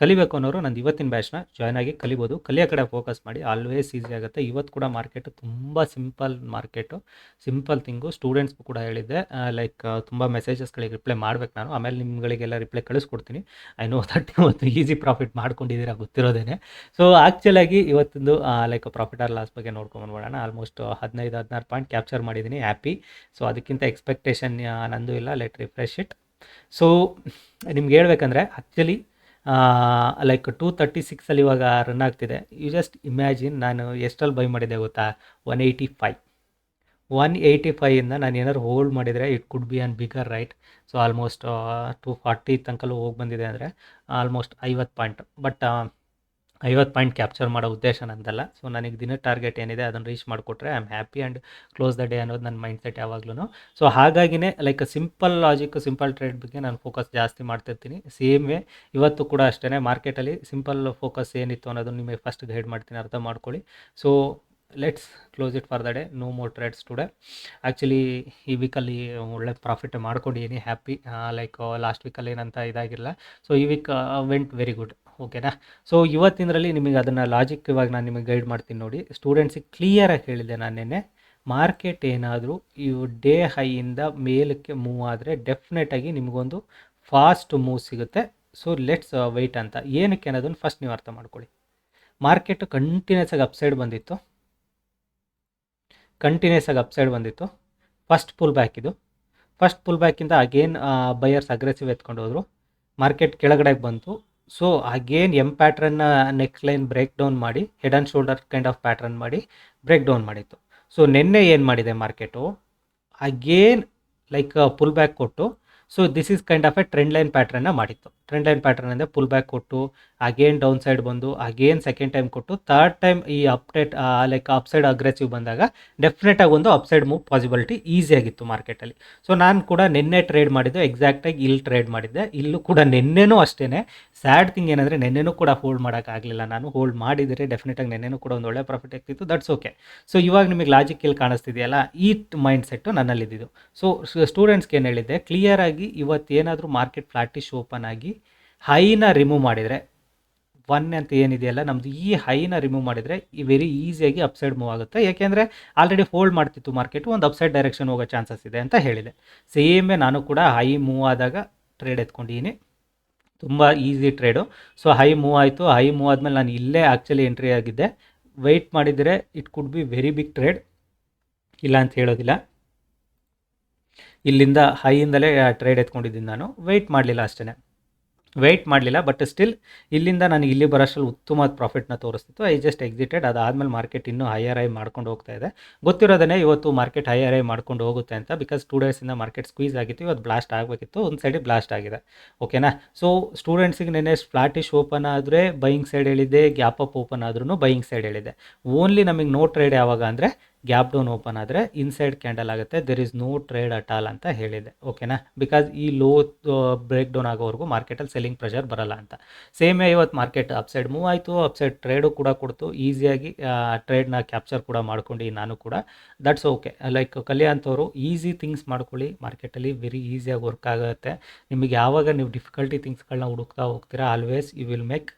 ಕಲಿಬೇಕು ಅನ್ನೋರು ನಂದು ಇವತ್ತಿನ ಬ್ಯಾಚ್ನ ಜಾಯ್ನ್ ಆಗಿ ಕಲಿಬೋದು. ಕಲಿಯೋ ಕಡೆ ಫೋಕಸ್ ಮಾಡಿ. ಆಲ್ವೇಸ್ ಈಸಿ ಆಗುತ್ತೆ. ಇವತ್ತು ಕೂಡ ಮಾರ್ಕೆಟ್ ತುಂಬ ಸಿಂಪಲ್ ಮಾರ್ಕೆಟು ಸಿಂಪಲ್ ಥಿಂಗು ಸ್ಟೂಡೆಂಟ್ಸ್ಗೂ ಕೂಡ ಹೇಳಿದ್ದೆ. ಲೈಕ್ ತುಂಬ ಮೆಸೇಜಸ್ಗಳಿಗೆ ರಿಪ್ಲೈ ಮಾಡ್ಬೇಕು ನಾನು. ಆಮೇಲೆ ನಿಮ್ಗಳಿಗೆಲ್ಲ ರಿಪ್ಲೈ ಕಳಿಸ್ಕೊಡ್ತೀನಿ. ಐ ನೋ ದಟ್ ಇವತ್ತು ಈಸಿ ಪ್ರಾಫಿಟ್ ಮಾಡ್ಕೊಂಡಿದ್ದೀರಾ ಗೊತ್ತಿರೋದೇನೆ. ಸೊ ಆ್ಯಕ್ಚುಲಾಗಿ ಇವತ್ತೊಂದು ಲೈಕ್ ಪ್ರಾಫಿಟ್ ಆರ್ ಲಾಸ್ ಬಗ್ಗೆ ನೋಡ್ಕೊಂಬಂದ್ಬಿಡೋಣ ಆಲ್ಮೋಸ್ಟ್ ಹದಿನೈದು, ಹದಿನಾರು ಪಾಯಿಂಟ್ ಕ್ಯಾಪ್ಚರ್ ಮಾಡಿದ್ದೀನಿ. ಹ್ಯಾಪಿ ಸೊ ಅದಕ್ಕಿಂತ ಎಕ್ಸ್ಪೆಕ್ಟೇಷನ್ ನಂದು ಇಲ್ಲ. ಲೆಟ್ ರಿಫ್ರೆಶ್ ಇಟ್ ಸೊ ನಿಮ್ಗೆ ಹೇಳ್ಬೇಕಂದ್ರೆ ಆ್ಯಕ್ಚುಲಿ ಲೈಕ್ ಟೂ ತರ್ಟಿ ಸಿಕ್ಸಲ್ಲಿ ಇವಾಗ ರನ್ ಆಗ್ತಿದೆ. ಯು ಜಸ್ಟ್ ಇಮ್ಯಾಜಿನ್ ನಾನು ಎಷ್ಟಲ್ಲಿ ಬೈ ಮಾಡಿದೆ ಗೊತ್ತಾ? One eighty five one eighty ಫೈಯಿಂದ ನಾನು ಏನಾದ್ರು ಹೋಲ್ಡ್ ಮಾಡಿದರೆ it could be an bigger right so almost two forty ತನಕಲ್ಲೂ ಹೋಗಿ ಬಂದಿದೆ ಅಂದರೆ ಆಲ್ಮೋಸ್ಟ್ ಐವತ್ತು ಪಾಯಿಂಟ್ ಬಟ್ ಐವತ್ತು ಪಾಯಿಂಟ್ ಕ್ಯಾಪ್ಚರ್ ಮಾಡೋ ಉದ್ದೇಶ ನಂದಲ್ಲ. ಸೊ ನನಗೆ ದಿನ ಟಾರ್ಗೆಟ್ ಏನಿದೆ ಅದನ್ನು ರೀಚ್ ಮಾಡಿಕೊಟ್ರೆ I am happy and close the day ಅನ್ನೋದು ನನ್ನ ಮೈಂಡ್ ಸೆಟ್ ಯಾವಾಗ್ಲೂ ಸೊ ಹಾಗಾಗಿನೇ like simple logic simple trade ಬಗ್ಗೆ ನಾನು ಫೋಕಸ್ ಜಾಸ್ತಿ ಮಾಡ್ತಿರ್ತೀನಿ. ಸೇಮ್ ವೇ ಇವತ್ತು ಕೂಡ ಅಷ್ಟೇ ಮಾರ್ಕೆಟಲ್ಲಿ ಸಿಂಪಲ್ ಫೋಕಸ್ ಏನಿತ್ತು ಅನ್ನೋದನ್ನು ನಿಮಗೆ ಫಸ್ಟ್ ಗೈಡ್ ಮಾಡ್ತೀನಿ, ಅರ್ಥ ಮಾಡ್ಕೊಳ್ಳಿ. So let's close it for the day no more trades today actually ಈ ವೀಕಲ್ಲಿ ಒಳ್ಳೆ ಪ್ರಾಫಿಟ್ ಮಾಡ್ಕೊಂಡಿದ್ದೀನಿ ಹ್ಯಾಪಿ ಲೈಕ್ ಲಾಸ್ಟ್ ವೀಕಲ್ಲಿ ಏನಂತ ಇದಾಗಿಲ್ಲ. ಸೊ ಈ ವೀಕ್ ವೆಂಟ್ ವೆರಿ ಗುಡ್ ಓಕೆನಾ ಸೊ ಇವತ್ತಿನರಲ್ಲಿ ನಿಮಗೆ ಅದನ್ನು ಲಾಜಿಕ್ ಇವಾಗ ನಾನು ನಿಮಗೆ ಗೈಡ್ ಮಾಡ್ತೀನಿ ನೋಡಿ. ಸ್ಟೂಡೆಂಟ್ಸಿಗೆ ಕ್ಲಿಯರಾಗಿ ಹೇಳಿದೆ ನಾನು ನಿನ್ನೆ. ಮಾರ್ಕೆಟ್ ಏನಾದರೂ ಈ ಡೇ ಹೈಯಿಂದ ಮೇಲಕ್ಕೆ ಮೂವ್ ಆದರೆ ಡೆಫಿನೆಟಾಗಿ ನಿಮಗೊಂದು ಫಾಸ್ಟ್ ಮೂವ್ ಸಿಗುತ್ತೆ. ಸೊ ಲೆಟ್ಸ್ ವೆಯ್ಟ್ ಅಂತ. ಏನಕ್ಕೆ ಅನ್ನೋದನ್ನು ಫಸ್ಟ್ ನೀವು ಅರ್ಥ ಮಾಡ್ಕೊಳ್ಳಿ. ಮಾರ್ಕೆಟ್ ಕಂಟಿನ್ಯೂಸ್ ಆಗಿ ಅಪ್ಸೈಡ್ ಬಂದಿತ್ತು. ಕಂಟಿನ್ಯೂಸ್ ಆಗಿ ಅಪ್ಸೈಡ್ ಬಂದಿತ್ತು. ಫಸ್ಟ್ ಪುಲ್ ಬ್ಯಾಕ್ ಇದು ಫಸ್ಟ್ ಪುಲ್ ಬ್ಯಾಕಿಂದ ಅಗೇನ್ ಬೈಯರ್ಸ್ ಅಗ್ರೆಸಿವ್ ಎತ್ಕೊಂಡು ಹೋದರು. ಮಾರ್ಕೆಟ್ ಕೆಳಗಡೆಗೆ ಬಂತು. ಸೊ ಅಗೇನ್ ಎಂ ಪ್ಯಾಟ್ರನ್ನ ನೆಕ್ಸ್ಟ್ ಲೈನ್ ಬ್ರೇಕ್ ಡೌನ್ ಮಾಡಿ head and shoulder kind of pattern ಮಾಡಿ ಬ್ರೇಕ್ ಡೌನ್ ಮಾಡಿತ್ತು. ಸೊ ನಿನ್ನೆ ಏನು ಮಾಡಿದೆ market again like pull back ಕೊಟ್ಟು so this is kind of a trend line ಪ್ಯಾಟ್ರನ್ನ ಮಾಡಿತ್ತು. ಟ್ರೆಂಡ್ ಲೈನ್ ಪ್ಯಾಟ್ರನ್ ಅಂದರೆ ಪುಲ್ ಬ್ಯಾಕ್ ಕೊಟ್ಟು ಅಗೇನ್ ಡೌನ್ ಸೈಡ್ ಬಂದು ಅಗೇನ್ ಸೆಕೆಂಡ್ ಟೈಮ್ ಕೊಟ್ಟು ಥರ್ಡ್ ಟೈಮ್ ಈ ಅಪ್ಡೇಟ್ ಲೈಕ್ ಅಪ್ಸೈಡ್ ಅಗ್ರೆಸಿವ್ ಬಂದಾಗ ಡೆಫಿನೆಟಾಗಿ ಒಂದು ಅಪ್ಸೈಡ್ ಮೂವ್ ಪಾಸಿಬಿಲಿಟಿ ಈಸಿಯಾಗಿತ್ತು ಮಾರ್ಕೆಟಲ್ಲಿ ಸೊ ನಾನು ಕೂಡ ನಿನ್ನೆ ಟ್ರೇಡ್ ಮಾಡಿದ್ದು ಎಕ್ಸಾಕ್ಟಾಗಿ ಇಲ್ಲಿ ಟ್ರೇಡ್ ಮಾಡಿದ್ದೆ. ಇಲ್ಲೂ ಕೂಡ ನಿನ್ನೆನೂ ಅಷ್ಟೇ ಸ್ಯಾಡ್ ಥಿಂಗ್ ಏನಂದರೆ ನಿನ್ನೆನೂ ಕೂಡ ಹೋಲ್ಡ್ ಮಾಡೋಕ್ಕಾಗಲಿಲ್ಲ ನಾನು ಹೋಲ್ಡ್ ಮಾಡಿದರೆ ಡೆಫಿನೆಟಾಗಿ ನಿನ್ನೆನೂ ಕೂಡ ಒಂದು ಒಳ್ಳೆ ಪ್ರಾಫಿಟ್ ಆಗ್ತಿತ್ತು. ದಟ್ಸ್ ಓಕೆ ಸೊ ಇವಾಗ ನಿಮಗೆ ಲಾಜಿಕ್ ಇಲ್ಲಿ ಕಾಣಿಸ್ತಿದೆಯಲ್ಲ? ಈ ಮೈಂಡ್ ಸೆಟ್ಟು ನನ್ನಲ್ಲಿದ್ದು ಸೊ ಸ್ಟೂಡೆಂಟ್ಸ್ಗೆ ಏನು ಹೇಳಿದ್ದೆ? ಕ್ಲಿಯರಾಗಿ ಇವತ್ತೇನಾದರೂ ಮಾರ್ಕೆಟ್ ಫ್ಲಾಟಿಶ್ ಓಪನ್ ಆಗಿ ಹೈನ ರಿಮೂವ್ ಮಾಡಿದರೆ ಒನ್ ಅಂತ ಏನಿದೆಯಲ್ಲ ನಮ್ಮದು ಈ ಹೈನ ರಿಮೂವ್ ಮಾಡಿದರೆ ಈ ವೆರಿ ಈಸಿಯಾಗಿ ಅಪ್ಸೈಡ್ ಮೂವ್ ಆಗುತ್ತೆ. ಯಾಕೆಂದರೆ ಆಲ್ರೆಡಿ ಹೋಲ್ಡ್ ಮಾಡ್ತಿತ್ತು ಮಾರ್ಕೆಟು ಒಂದು ಅಪ್ಸೈಡ್ ಡೈರೆಕ್ಷನ್ ಹೋಗೋ ಚಾನ್ಸಸ್ ಇದೆ ಅಂತ ಹೇಳಿದೆ. ಸೇಮೇ ನಾನು ಕೂಡ ಹೈ ಮೂವ್ ಆದಾಗ ಟ್ರೇಡ್ ಎತ್ಕೊಂಡಿದ್ದೀನಿ. ತುಂಬ easy trade so high move ಆಯಿತು. ಹೈ ಮೂವ್ ಆದಮೇಲೆ ನಾನು ಇಲ್ಲೇ ಆ್ಯಕ್ಚುಲಿ ಎಂಟ್ರಿ ಆಗಿದ್ದೆ. ವೆಯ್ಟ್ ಮಾಡಿದರೆ it could be very big trade ಇಲ್ಲ ಅಂತ ಹೇಳೋದಿಲ್ಲ. ಇಲ್ಲಿಂದ ಹೈಯಿಂದಲೇ ಟ್ರೇಡ್ ಎತ್ಕೊಂಡಿದ್ದೀನಿ ನಾನು. ವೆಯ್ಟ್ ಮಾಡಲಿಲ್ಲ ಅಷ್ಟೇ ವೆಯ್ಟ್ ಮಾಡಲಿಲ್ಲ ಬಟ್ ಸ್ಟಿಲ್ ಇಲ್ಲಿಂದ ನನಗೆ ಇಲ್ಲಿ ಬರೋಷ್ಟರಲ್ಲಿ ಉತ್ತಮವಾದ ಪ್ರಾಫಿಟ್ನ ತೋರಿಸ್ತಿತ್ತು. ಐ ಜಸ್ಟ್ ಎಕ್ಸಿಟೆಡ್ ಅದಾದಮೇಲೆ ಮಾರ್ಕೆಟ್ ಇನ್ನೂ ಹೈಯರ್ ಐ ಮಾಡ್ಕೊಂಡು ಹೋಗ್ತಾ ಇದೆ. ಗೊತ್ತಿರೋದೇ ಇವತ್ತು ಮಾರ್ಕೆಟ್ ಹೈಯರ್ ಐ ಮಾಡ್ಕೊಂಡು ಹೋಗುತ್ತೆ ಅಂತ ಬಿಕಾಸ್ ಟೂ ಡೇಸಿಂದ ಮಾರ್ಕೆಟ್ ಸ್ಕ್ವೀಸ್ ಆಗಿತ್ತು, ಇವತ್ತು ಬ್ಲಾಸ್ಟ್ ಆಗಬೇಕಿತ್ತು, ಒಂದು ಸೈಡಿಗೆ ಬ್ಲಾಸ್ಟ್ ಆಗಿದೆ. ಓಕೆನಾ ಸೊ ಸ್ಟೂಡೆಂಟ್ಸಿಗೆ ನೆನೆ ಫ್ಲಾಟಿಶ್ ಓಪನ್ ಆದರೆ ಬೈಯಿಂಗ್ ಸೈಡ್ ಹೇಳಿದೆ ಗ್ಯಾಪ್ ಅಪ್ ಓಪನ್ ಆದ್ರೂ ಬೈಯಿಂಗ್ ಸೈಡ್ ಹೇಳಿದೆ ಓನ್ಲಿ ನಮಗೆ ನೋ ಟ್ರೇಡ್ ಯಾವಾಗ ಅಂದರೆ ಗ್ಯಾಪ್ ಡೌನ್ ಓಪನ್ ಆದರೆ ಇನ್ಸೈಡ್ ಕ್ಯಾಂಡಲ್ ಆಗುತ್ತೆ. There is no trade at all ಅಂತ ಹೇಳಿದೆ. ಓಕೆನಾ ಬಿಕಾಸ್ ಈ ಲೋ ಬ್ರೇಕ್ ಡೌನ್ ಆಗೋವರೆಗೂ ಮಾರ್ಕೆಟಲ್ಲಿ ಸೆಲ್ಲಿಂಗ್ ಪ್ರೆಷರ್ ಬರಲ್ಲ ಅಂತ. ಸೇಮ್ ಇವತ್ತು ಮಾರ್ಕೆಟ್ ಅಪ್ಸೈಡ್ ಮೂವ್ ಆಯಿತು. ಅಪ್ಸೈಡ್ ಟ್ರೇಡು ಕೂಡ ಕೊಡ್ತು. ಈಸಿಯಾಗಿ ಟ್ರೇಡ್ನ ಕ್ಯಾಪ್ಚರ್ ಕೂಡ ಮಾಡ್ಕೊಂಡು ನಾನು ಕೂಡ. ದಟ್ಸ್ ಓಕೆ ಲೈಕ್ ಕಲ್ಯಾಂತವರು ಈಸಿ ಥಿಂಗ್ಸ್ ಮಾಡ್ಕೊಳ್ಳಿ. ಮಾರ್ಕೆಟಲ್ಲಿ ವೆರಿ ಈಸಿಯಾಗಿ ವರ್ಕ್ ಆಗುತ್ತೆ. ನಿಮಗೆ ಯಾವಾಗ ನೀವು ಡಿಫಿಕಲ್ಟಿ ಥಿಂಗ್ಸ್ಗಳನ್ನ ಹುಡುಕ್ತಾ ಹೋಗ್ತೀರಾ always you will make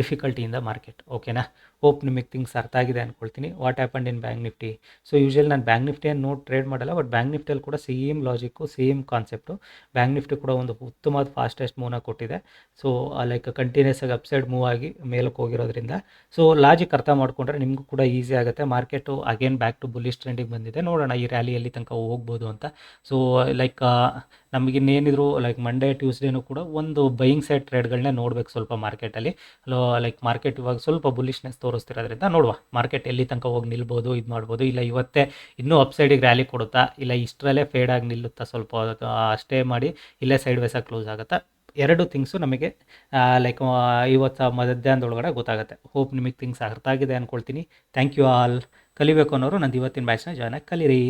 difficulty in the market ಓಕೆನಾ ಹೋಪ್ ನಿಮಗೆ ಥಿಂಗ್ಸ್ ಅರ್ಥ ಆಗಿದೆ ಅಂದ್ಕೊಳ್ತೀನಿ what happened in bank nifty so usually ನಾನು ಬ್ಯಾಂಕ್ ನಿಫ್ಟಿಯನ್ನು ನೋಡಿ ಟ್ರೇಡ್ ಮಾಡಲ್ಲ ಬಟ್ ಬ್ಯಾಂಕ್ ನಿಫ್ಟಿಯಲ್ಲಿ ಕೂಡ same logic same concept bank nifty ಕೂಡ ಒಂದು ಉತ್ತಮವಾದ ಫಾಸ್ಟೆಸ್ಟ್ ಮೂವ್ನ ಕೊಟ್ಟಿದೆ. ಸೊ ಲೈಕ್ ಕಂಟಿನ್ಯೂಸ್ ಆಗಿ ಅಪ್ಸೈಡ್ ಮೂವ್ ಆಗಿ ಮೇಲಕ್ಕೆ ಹೋಗಿರೋದ್ರಿಂದ. ಸೊ ಲಾಜಿಕ್ ಅರ್ಥ ಮಾಡಿಕೊಂಡ್ರೆ ನಿಮಗೂ ಕೂಡ ಈಸಿ ಆಗುತ್ತೆ. Market again back to bullish ಟ್ರೆಂಡಿಗೆ ಬಂದಿದೆ. ನೋಡೋಣ ಈ ರ್ಯಾಲಿಯಲ್ಲಿ ತನಕ ಹೋಗ್ಬೋದು ಅಂತ. ಸೊ ಲೈಕ್ ನಮಗಿನ್ನೇನಿದ್ರು ಲೈಕ್ ಮಂಡೇ ಟ್ಯೂಸ್ಡೇನೂ ಕೂಡ ಒಂದು ಬೈಯಿಂಗ್ ಸೈಡ್ ಟ್ರೇಡ್ಗಳನ್ನೇ ನೋಡ್ಬೇಕು ಸ್ವಲ್ಪ ಮಾರ್ಕೆಟಲ್ಲಿ ಲೈಕ್ ಮಾರ್ಕೆಟ್ ಇವಾಗ ಸ್ವಲ್ಪ ಬುಲಿಶ್ನೆಸ್ ತೋರಿಸ್ತಿರೋದ್ರಿಂದ ನೋಡುವ. ಮಾರ್ಕೆಟ್ ಎಲ್ಲಿ ತನಕ ಹೋಗಿ ನಿಲ್ಬೋದು, ಇದು ಮಾಡ್ಬೋದು, ಇಲ್ಲ ಇವತ್ತೇ ಇನ್ನೂ ಅಪ್ಸೈಡಿಗೆ ರ್ಯಾಲಿ ಕೊಡುತ್ತಾ, ಇಲ್ಲ ಇಷ್ಟರಲ್ಲೇ ಫೇಡ್ ಆಗಿ ನಿಲ್ಲುತ್ತಾ ಸ್ವಲ್ಪ ಸ್ಟೇ ಮಾಡಿ, ಇಲ್ಲೇ ಸೈಡ್ ವೇಸಾಗಿ ಕ್ಲೋಸ್ ಆಗುತ್ತಾ? ಎರಡು ಥಿಂಗ್ಸು ನಮಗೆ ಲೈಕ್ ಇವತ್ತು ಮಧ್ಯಾಹ್ನದೊಳಗಡೆ ಗೊತ್ತಾಗುತ್ತೆ. ಹೋಪ್ ನಿಮಗೆ ಥಿಂಗ್ಸ್ ಅರ್ಥ ಆಗಿದೆ ಅಂದ್ಕೊಳ್ತೀನಿ ಥ್ಯಾಂಕ್ ಯು ಆಲ್ ಕಲಿಬೇಕು ಅನ್ನೋರು ನಂದು ಇವತ್ತಿನ ಬ್ಯಾಚ್ನ ಜಾಯ್ನಾಗಿ ಕಲೀರಿ.